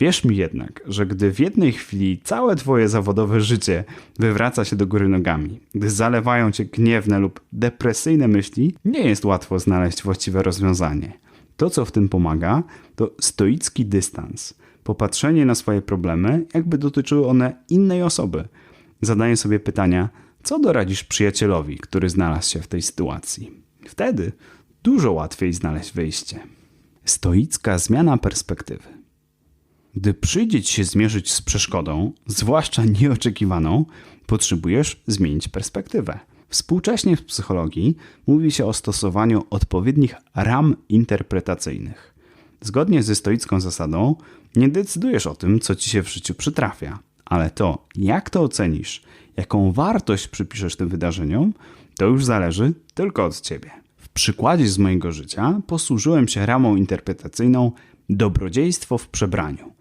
Wierz mi jednak, że gdy w jednej chwili całe twoje zawodowe życie wywraca się do góry nogami, gdy zalewają cię gniewne lub depresyjne myśli, nie jest łatwo znaleźć właściwe rozwiązanie. To, co w tym pomaga, to stoicki dystans, popatrzenie na swoje problemy, jakby dotyczyły one innej osoby. Zadaję sobie pytania, co doradzisz przyjacielowi, który znalazł się w tej sytuacji. Wtedy dużo łatwiej znaleźć wyjście. Stoicka zmiana perspektywy. Gdy przyjdzie ci się zmierzyć z przeszkodą, zwłaszcza nieoczekiwaną, potrzebujesz zmienić perspektywę. Współcześnie w psychologii mówi się o stosowaniu odpowiednich ram interpretacyjnych. Zgodnie ze stoicką zasadą, nie decydujesz o tym, co ci się w życiu przytrafia, ale to, jak to ocenisz, jaką wartość przypiszesz tym wydarzeniom, to już zależy tylko od ciebie. W przykładzie z mojego życia posłużyłem się ramą interpretacyjną dobrodziejstwo w przebraniu.